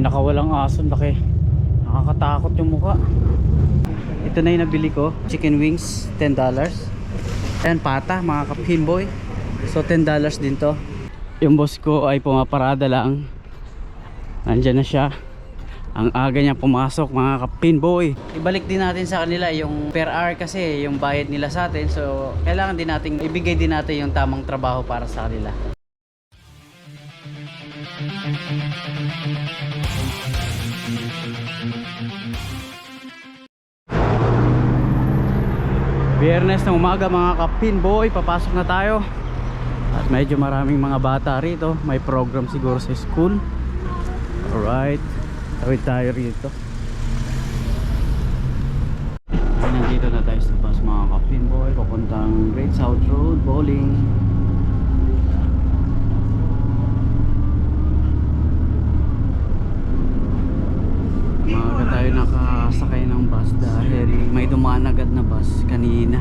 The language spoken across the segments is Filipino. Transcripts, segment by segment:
Nakawalang aso, laki. Nakakatakot yung mukha. Ito na yung nabili ko. Chicken wings, $10. Ayan, pata, mga kapinboy. So, $10 din to. Yung boss ko ay pumaparada lang. Nandyan na siya. Ang aga niya pumasok mga kapinboy. Ibalik din natin sa kanila yung per hour kasi yung bayad nila sa atin. So, kailangan din natin ibigay din natin yung tamang trabaho para sa kanila. Biyernes ng umaga mga kapinboy, papasok na tayo. At medyo maraming mga bata rito. May program siguro sa school. Alright. Tawid tayo rito. Nandito na tayo sa bus mga kapinboy. Papuntang Great South Road, Bowling. Tayo nakasakay ng bus dahil may dumaan agad na bus kanina.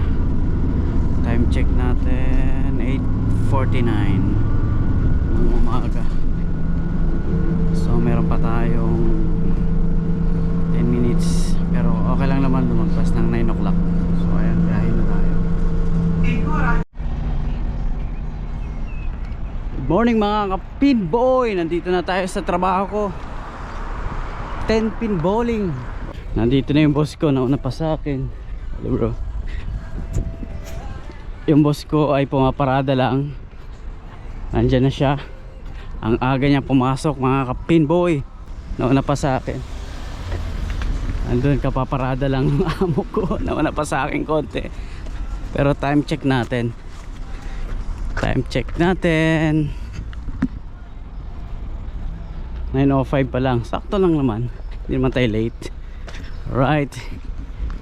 Time check natin 8.49 ng umaga. So meron pa tayong 10 minutes pero okay lang naman lumagpas ng 9 o'clock. So ayan, biyahe na tayo. Good morning mga kapinboy! Nandito na tayo sa trabaho ko. 10 pin bowling. Nandito na yung boss ko, nauna pa sa akin. Hello bro. Yung boss ko ay pumaparada lang. Nandyan na siya. Ang aga niya pumasok mga kapinboy. Nauna pa sa akin. Andun kapaparada lang ng amo ko. Nauna pa sa akin konti. Pero time check natin. Time check natin. 9.05 pa lang. Sakto lang naman. Hindi naman tayo late. Right.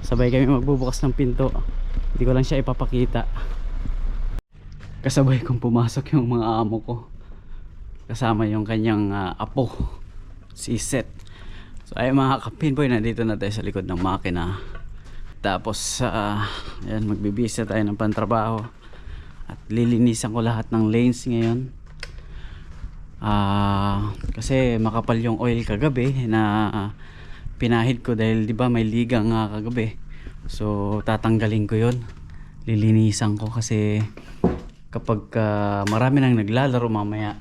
Sabay kami magbubukas ng pinto. Hindi ko lang siya ipapakita. Kasabay kong pumasok yung mga amo ko. Kasama yung kanyang ah, apo. Si Seth. So ay mga kapinboy, nandito na tayo sa likod ng makina. Tapos, uh, ayan, magbibisa tayo ng pantrabaho. At lilinisan ko lahat ng lanes ngayon. Ah, kasi makapal yung oil kagabi na ah, pinahid ko dahil 'di ba may liga nga kagabi. So tatanggalin ko 'yon. Lilinisan ko kasi kapag ah, marami nang naglalaro mamaya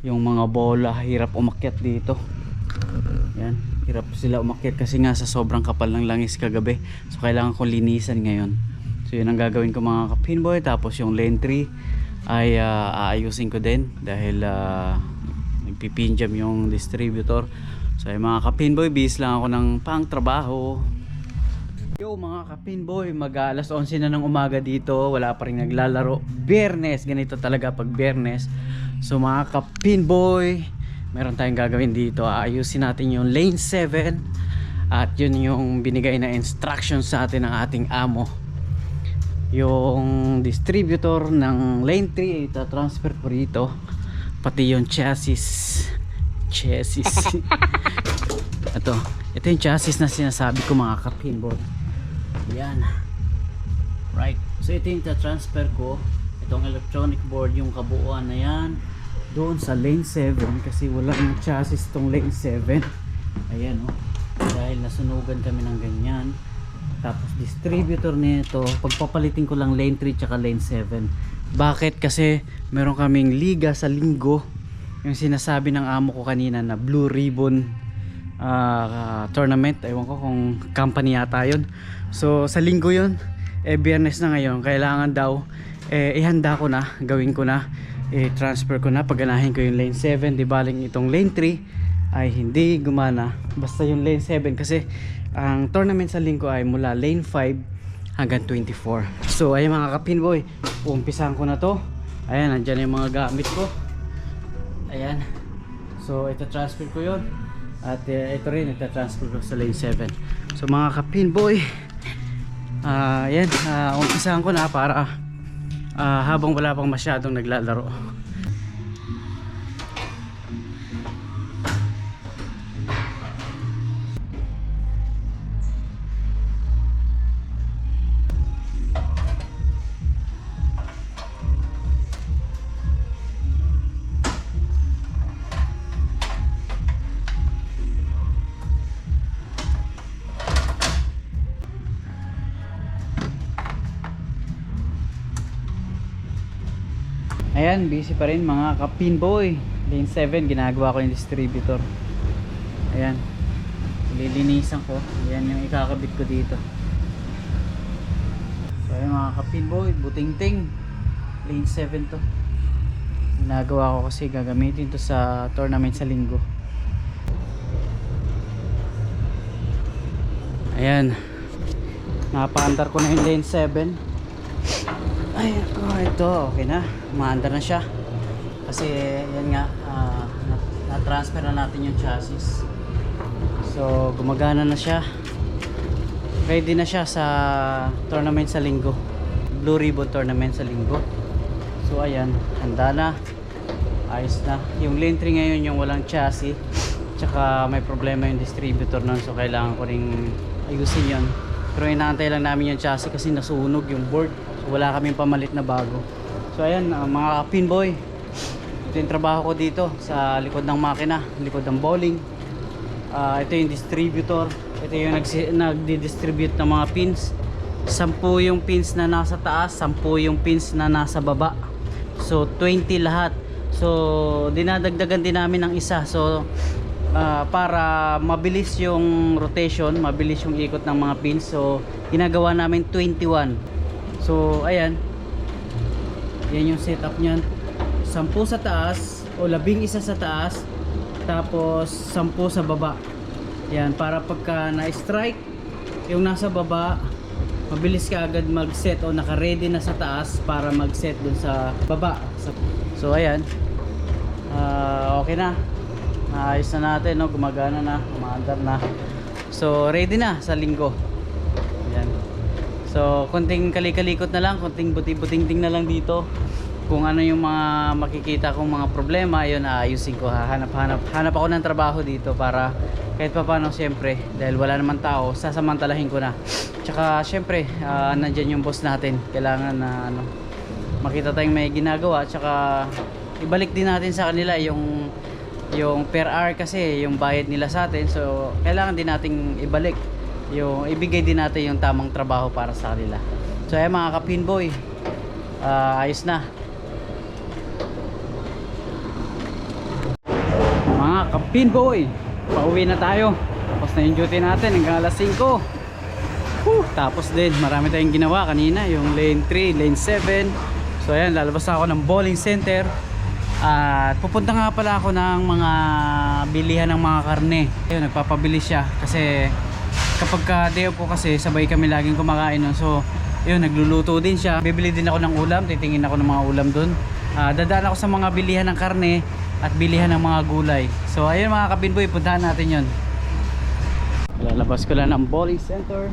yung mga bola hirap umakyat dito. Yan, hirap sila umakyat kasi nga sa sobrang kapal ng langis kagabi. So kailangan ko linisan ngayon. So yun ang gagawin ko mga kapinboy tapos yung lane 3 ay ah, aayusin ko din dahil uh, nagpipinjam yung distributor. So ay mga kapinboy bis lang ako ng pang trabaho yo mga kapinboy mag ah, alas 11 na ng umaga dito. Wala pa rin naglalaro. Biyernes ganito talaga pag biyernes so mga kapinboy meron tayong gagawin dito. Aayusin natin yung lane 7 at yun yung binigay na instruction sa atin ng ating amo yung distributor ng lane 3 ay itatransfer ko rito. Pati yung chassis. Chassis. Ito. Ito yung chassis na sinasabi ko mga kapinboy yan. Right. So ito yung transfer ko. Itong electronic board yung kabuuan na yan. Doon sa lane 7 kasi walang chassis tong lane 7 ayan oh. Dahil nasunugan kami ng ganyan tapos distributor nito pagpapalitin ko lang lane 3 tsaka lane 7 bakit? Kasi meron kaming liga sa linggo. Yung sinasabi ng amo ko kanina na blue ribbon ah, tournament. Ewan ko kung company yata yun. So sa linggo yun eh biyernes na ngayon. Kailangan daw eh ihanda ko na gawin ko na eh transfer ko na paganahin ko yung lane 7 di baling itong lane 3 ay hindi gumana. Basta yung lane 7 kasi ang tournament sa linggo ay mula lane 5 hanggang 24 so ay mga kapinboy umpisahan ko na to. Ayan nandyan yung mga gamit ko. Ayan. So ito transfer ko yon at uh, ito rin ito transfer ko sa lane 7 so mga kapinboy ah ayan uh, umpisahan ko na para ah, habang wala pang masyadong naglalaro Ayan, busy pa rin mga kapinboy. Lane 7, ginagawa ko yung distributor. Ayan. Lilinisan ko. Ayan yung ikakabit ko dito. So ayan mga kapinboy, buting-ting. Lane 7 to. Ginagawa ko kasi gagamitin to sa tournament sa linggo. Ayan. Napaandar ko na yung lane 7. Ay, oh, ito, okay na. Umaandar na siya. Kasi, yan nga, na- na-transfer na natin yung chassis. So, gumagana na siya. Ready na siya sa tournament sa linggo. Blue Ribbon tournament sa linggo. So, ayan, handa na. Ayos na. Yung lane 3 ngayon yung walang chassis. Tsaka may problema yung distributor nun. So, kailangan ko ring ayusin yon Pero inaantay lang namin yung chassis kasi nasunog yung board. Wala kaming pamalit na bago. So, ayan, ah, mga pinboy. Ito yung trabaho ko dito sa likod ng makina, likod ng bowling. Ah, ito yung distributor. Ito yung nagdi-distribute ng mga pins. Sampu yung pins na nasa taas, sampu yung pins na nasa baba. So 20 lahat. So dinadagdagan din namin ng isa. So ah, para mabilis yung rotation, mabilis yung ikot ng mga pins. So ginagawa namin 21. So ayan. Yan yung setup niyan. 10 sa taas o labing isa sa taas tapos 10 sa baba. Yan para pagka na-strike yung nasa baba mabilis ka agad mag-set o naka-ready na sa taas para mag-set dun sa baba. So ayan. Ah, okay na. Naayos na natin, no? gumagana na, umaandar na. So ready na sa linggo. So konting kalikalikot na lang, konting buti-buting-ting na lang dito. Kung ano yung mga makikita kong mga problema, yun aayusin ko. Hanap-hanap hanap ako ng trabaho dito para kahit pa paano siyempre dahil wala naman tao, sasamantalahin ko na. Tsaka siyempre, ah, nandyan yung boss natin. Kailangan na ano, makita tayong may ginagawa tsaka ibalik din natin sa kanila yung yung per hour kasi yung bayad nila sa atin so kailangan din nating ibalik yung ibigay din natin yung tamang trabaho para sa kanila so ayan mga kapinboy ah, ayos na mga kapinboy pauwi na tayo tapos na yung duty natin hanggang alas 5 Whew, tapos din, marami tayong ginawa kanina, yung lane 3, lane 7. So ayan, lalabas ako ng bowling center. At pupunta nga pala ako ng mga bilihan ng mga karne. Ayun, nagpapabili siya kasi kapag ka day off po kasi sabay kami laging kumakain nun. So, yun, nagluluto din siya. Bibili din ako ng ulam, titingin ako ng mga ulam dun. Ah, dadaan ako sa mga bilihan ng karne at bilihan ng mga gulay. So, ayun mga kabinboy, puntahan natin yun. Lalabas ko lang ng bowling center.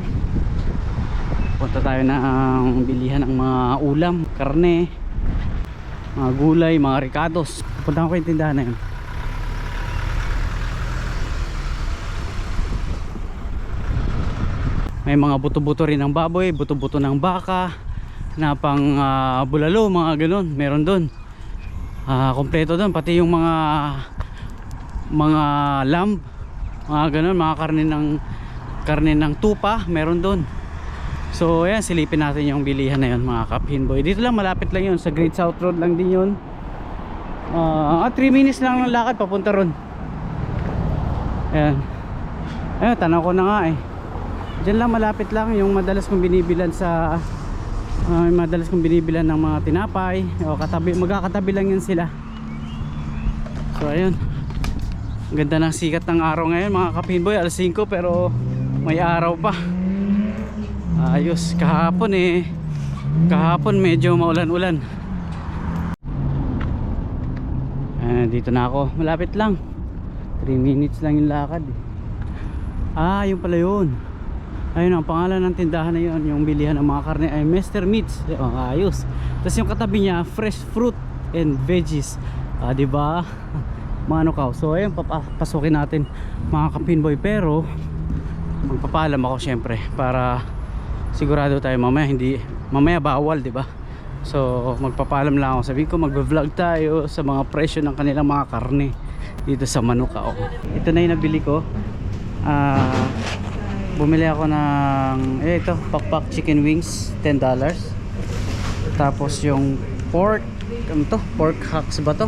Punta tayo ng bilihan ng mga ulam, karne, mga gulay, mga ricados. Punta ko yung tindahan na yun. May mga buto-buto rin ng baboy, buto-buto ng baka, na pang ah, bulalo, mga ganun. Meron doon. Ah, kompleto doon, pati yung mga mga lamb, mga ganun, mga karne ng karne ng tupa, meron doon. So ayan, silipin natin yung bilihan na yun mga kapinboy. Dito lang malapit lang yun, sa Great South Road lang din yun. Ah, 3 minutes lang ng lakad papunta ron. Ayan. Ayan, tanaw ko na nga eh. Diyan lang malapit lang yung madalas kong binibilan sa yung madalas kong binibilan ng mga tinapay o katabi, magkakatabi lang yun sila. So ayun. Ganda ng sikat ng araw ngayon mga kapinboy, alas 5 pero may araw pa. Ayos, kahapon eh. Kahapon medyo maulan-ulan. Ah, dito na ako. Malapit lang. 3 minutes lang yung lakad. eh. Ah, yung pala yun. Ayun ang pangalan ng tindahan na yun, yung bilihan ng mga karne ay Mr. Meats. Oh, ayos. Tapos yung katabi niya, fresh fruit and veggies. Ah, 'di ba? Mano ka. So ayun, papasukin natin mga kapinboy pero magpapaalam ako syempre para sigurado tayo mamaya hindi mamaya bawal 'di ba? So magpapaalam lang ako. Sabihin ko magve-vlog tayo sa mga presyo ng kanilang mga karne dito sa Manukao. Ito na yung nabili ko. Ah bumili ako ng eh ito pakpak chicken wings $10 tapos yung pork ano to? Pork hacks ba to?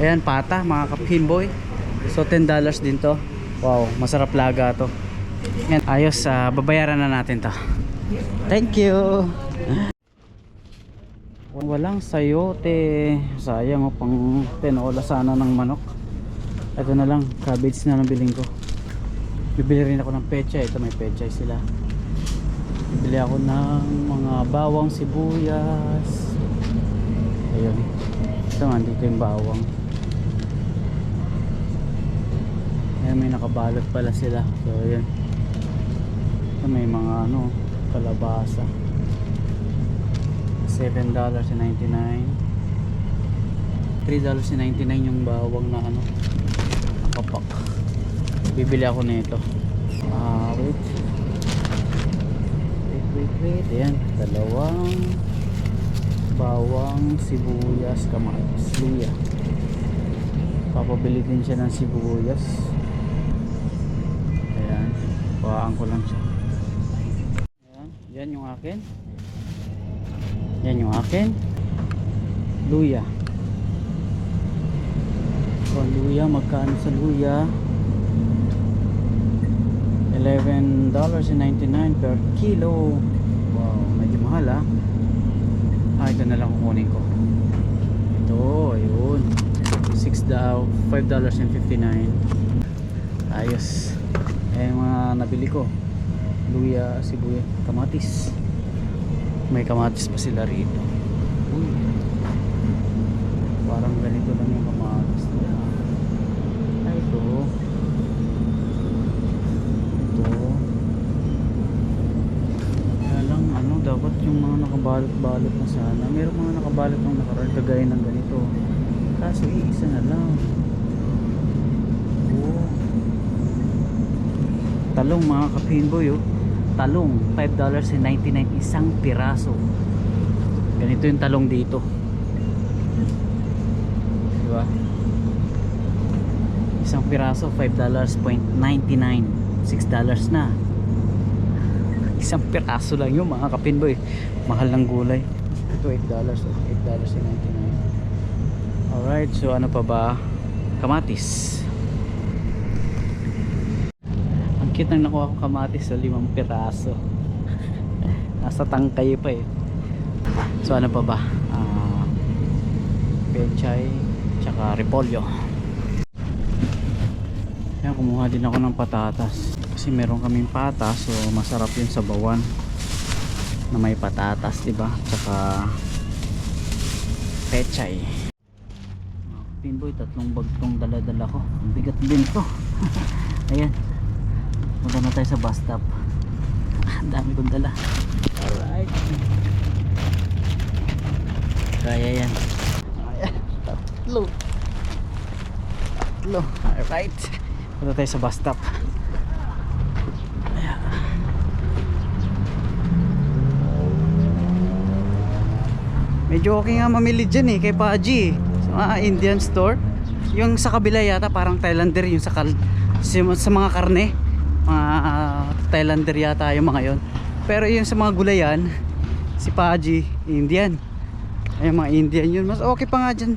Ayan, pata, mga kapinboy. So, $10 din to. Wow, masarap laga to. Yan, ayos, ah, babayaran na natin to. Thank you! Walang sayote. Sayang oh, pang tinola sana ng manok. Ito na lang, cabbage na lang biling ko. Bibili rin ako ng pecha. Ito may pecha sila. Bibili ako ng mga bawang sibuyas. Ayun. Ito nga, dito yung bawang. Ayan, may nakabalot pala sila. So, ayan. Ito may mga ano, kalabasa. $7.99 $3.99 yung bawang na ano nakapak bibili ako nito. Ah wait. Wait wait wait. Ayan dalawang bawang sibuyas kamatis. Luya. Papabili din siya ng sibuyas. Ayan pawaan ko lang siya. Ayan yan yung akin. Yan yung akin. Luya. So, luya, magkano sa luya? $11.99 per kilo. Wow, medyo mahal ah. Ah, ito na lang kukunin ko. Ito, ayun. $6, $5.59. Ayos. Eh, mga nabili ko. Luya, sibuyas, kamatis may kamatis pa sila rito Uy. parang ganito lang yung kamatis nila ay ito ito kaya lang ano dapat yung mga nakabalot-balot na sana meron mga nakabalot ng nakaraan kagaya ng ganito. Kaso iisa na lang. Oh. talong mga kapinboy oh. Talong $5.99 isang piraso. Ganito yung talong dito. Diba isang piraso $5.99 $6 na isang piraso lang yung mga kapinboy mahal ng gulay. Ito $8 oh. $8.99 alright so ano pa ba? Kamatis. Ang cute nang nakuha ko kamatis sa limang piraso. Nasa tangkay pa eh. So ano pa ba? Ah, pechay tsaka repolyo. Yan kumuha din ako ng patatas kasi meron kaming patas so masarap yun sa bawan na may patatas diba tsaka pechay pinboy tatlong bagtong dala-dala ko ang bigat din to ayan Punta na tayo sa bus stop. Dami kong dala. Alright. Kaya yan. Ayan. Tatlo. Tatlo. Alright. Punta tayo sa bus stop. Medyo okay nga mamili dyan eh kay Paji. Sa mga Indian store. Yung sa kabila yata parang Thailander yung sa, kal sa mga karne. Mga uh, Thailander yata yung mga yon pero yung sa mga gulayan si Paji Indian. Ay mga Indian yun. Mas okay pa nga dyan.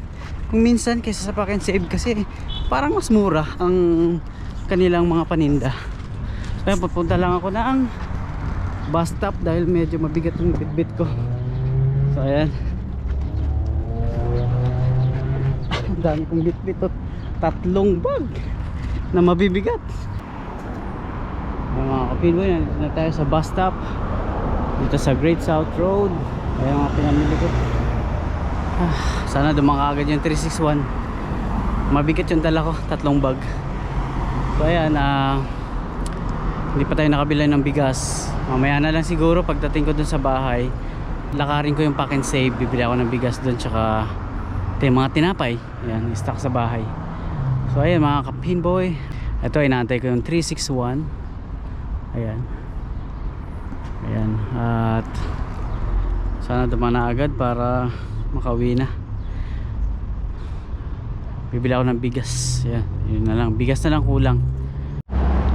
Kung minsan kaysa sa pakin save kasi parang mas mura ang kanilang mga paninda. So yun pupunta lang ako na ang bus stop dahil medyo mabigat yung bitbit ko. So ayan dami kong bitbit to tatlong bag na mabibigat. Ayan mga kapilboy, na tayo sa bus stop. Dito sa Great South Road. Ayan mga pinamili ko. Ah, sana dumaka agad yung 361 mabigat yung dala ko, tatlong bag. So ayan ah, hindi pa tayo nakabila ng bigas. Mamaya na lang siguro pagdating ko dun sa bahay lakarin ko yung pack and save. Bibili ako ng bigas dun tsaka ito yung mga tinapay. Ayan, stock sa bahay. So ayan mga kapinboy ito inaantay ko yung 361 ayan. Ayan at sana dumana agad para makauwi na. Bibili ako ng bigas. Ayan yun na lang. Bigas na lang kulang.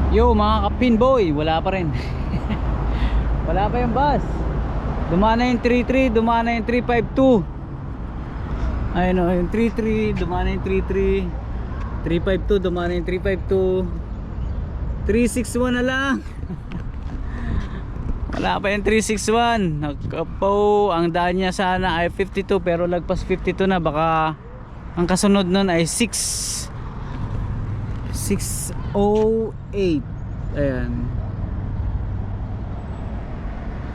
Yo mga kapinboy wala pa rin. Wala pa yung bus. Dumana yung 33 dumana yung 352 Ayun o, yung 33, dumaan na yung 33. 352, dumaan na yung 352. 361 na lang. Wala pa yung 361. Nagkapo, ang daan niya sana ay 52 pero lagpas 52 na. Baka ang kasunod nun ay 6 608. Ayan.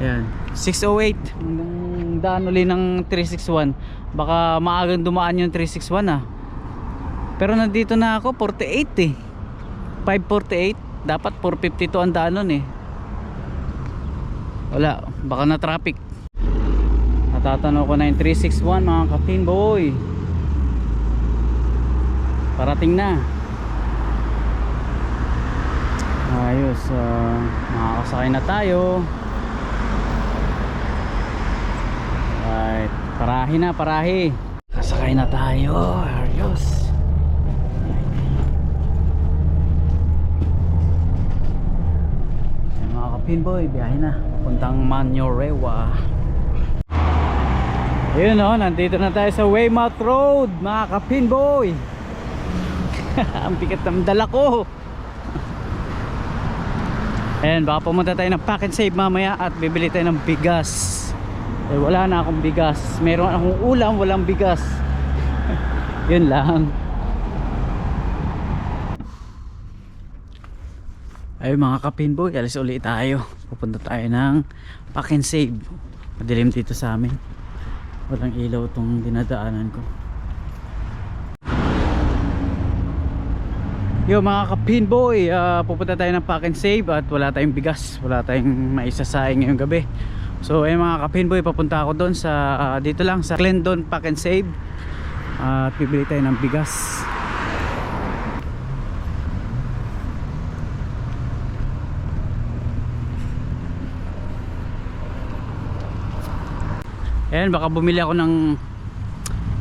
Ayan. 608. Ang daan uli ng 361. Baka maagang dumaan yung 361 ah. Pero nandito na ako 48 eh. 548. Dapat 452 ang daan nun eh. Wala. Baka na traffic. Natatanaw ko na yung 361 mga kapin boy. Parating na. Ayos. Uh, makakasakay na tayo. Right. Parahi na, parahi. Kasakay na tayo. Ayan, mga kapinboy, biyahe na. Puntang Manyorewa. Ayun o, nandito na tayo sa Weymouth Road, mga kapinboy. Ang bigat ng dala ko. Ayan, baka pumunta tayo ng pack and save mamaya at bibili tayo ng bigas. Eh, wala na akong bigas. Meron akong ulam, walang bigas. Yun lang. Ay mga kapinboy, alis ulit tayo. Pupunta tayo ng pack and save. Madilim dito sa amin. Walang ilaw tong dinadaanan ko. Yo mga kapinboy, uh, pupunta tayo ng pack and save at wala tayong bigas. Wala tayong maisasaing ngayong gabi. So ay mga kapinboy, papunta ako doon sa ah, dito lang sa Clendon Pack and Save. Ah, at bibili tayo ng bigas. Ayan, baka bumili ako ng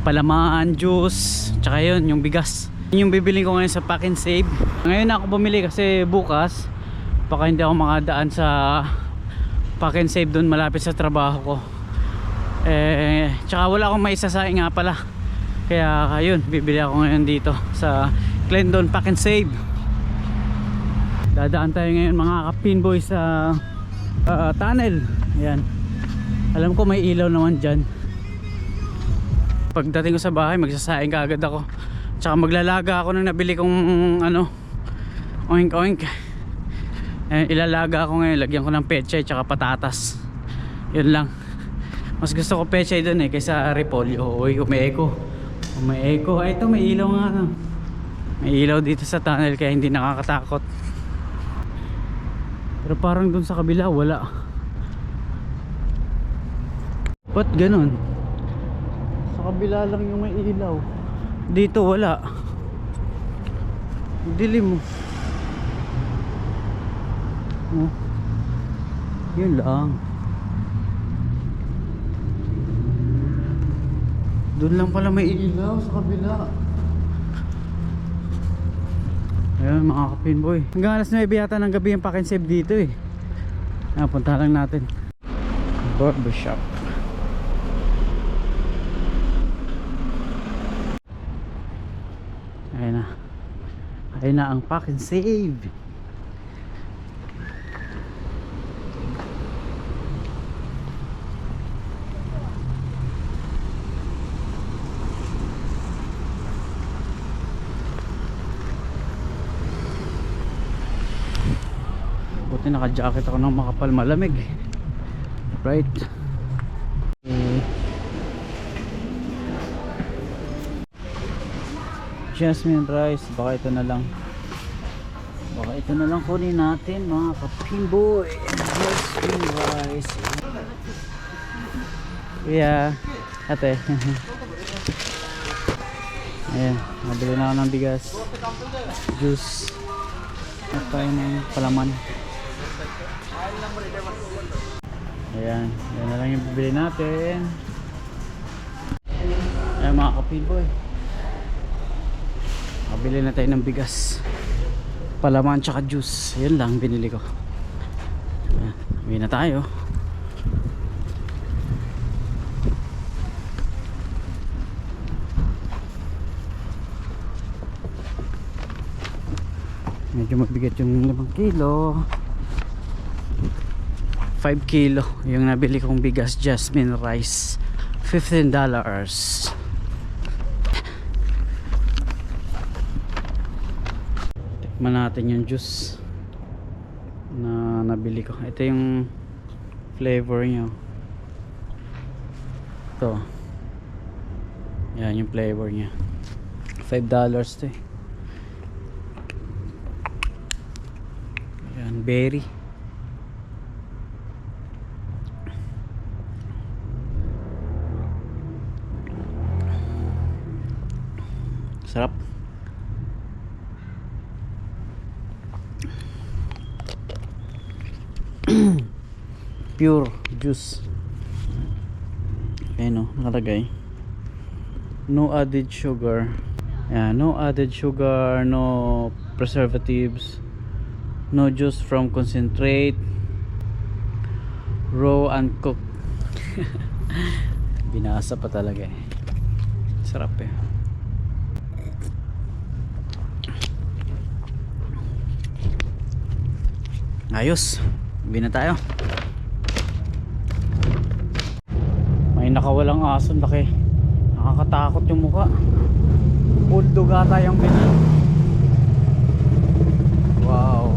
palamaan, juice, tsaka yun, yung bigas. Yun yung bibili ko ngayon sa Pack and Save. Ngayon ako bumili kasi bukas, baka hindi ako makadaan sa Pack and Save doon malapit sa trabaho ko. Eh, tsaka wala akong maisasaing nga pala. Kaya ayun, bibili ako ngayon dito sa Clendon Pack and Save. Dadaan tayo ngayon mga kapinboy sa ah, tunnel. Ayan. Alam ko may ilaw naman dyan. Pagdating ko sa bahay, magsasaing kaagad ako. Tsaka maglalaga ako ng nabili kong ano, oink oink. Eh, ilalaga ako ngayon, lagyan ko ng pechay tsaka patatas. Yun lang. Mas gusto ko pechay dun eh, kaysa repolyo. Uy, umeeko. Umeeko. Ay, ito may ilaw nga. no. May ilaw dito sa tunnel kaya hindi nakakatakot. Pero parang dun sa kabila, wala. Ba't ganun? Sa kabila lang yung may ilaw. Dito wala. Dilim mo. Oh. Yun lang. Doon lang pala may ilaw sa kabila. Ayun mga kapinboy. Hanggang alas 9 yata ng gabi yung pack and save dito eh. Napunta lang natin. Barbershop. Ayun na. Ayun na ang pack Buti naka-jacket ako ng makapal malamig. Right. Eh, Jasmine rice, baka ito na lang. Baka ito na lang kunin natin mga kapimboy. Jasmine rice. Yeah, ate. Ayan, nabili na ako ng bigas. Juice. At tayo ng palaman. Ayan, yan na lang yung bibili natin. Ayan mga kapiboy. Kabili na tayo ng bigas. Palaman tsaka juice. Yan lang binili ko. Ayan, uwi na tayo. Medyo magbigat yung 5 kilo. 5 kilo. Yung nabili kong bigas jasmine rice 15 dollars. Tikman natin yung juice na nabili ko. Ito yung flavor nyo. Ito. Yan yung flavor nya 5 dollars to eh. Yan berry sarap. Pure juice. Ayun o nakalagay. No added sugar. Yeah, no added sugar no preservatives no juice from concentrate raw and cooked. Binasa pa talaga eh. Sarap eh ayos. Uwi na tayo. May nakawalang aso laki. Nakakatakot yung mukha. Bulldog ata yung ganyan. Wow.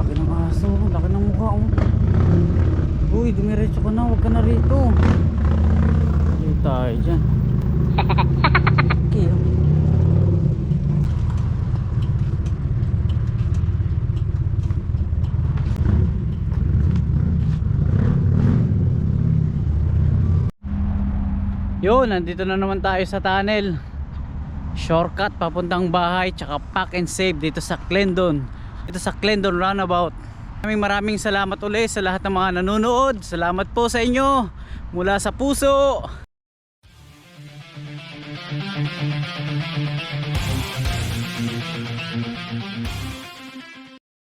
Laki ng aso laki ng mukha oh. uy dumiretso ka na huwag ka na rito tayo dyan okay. Yun, nandito na naman tayo sa tunnel. Shortcut papuntang bahay tsaka pack and save dito sa Clendon. Dito sa Clendon Runabout. Maraming maraming salamat ulit sa lahat ng mga nanonood. Salamat po sa inyo mula sa puso. thank you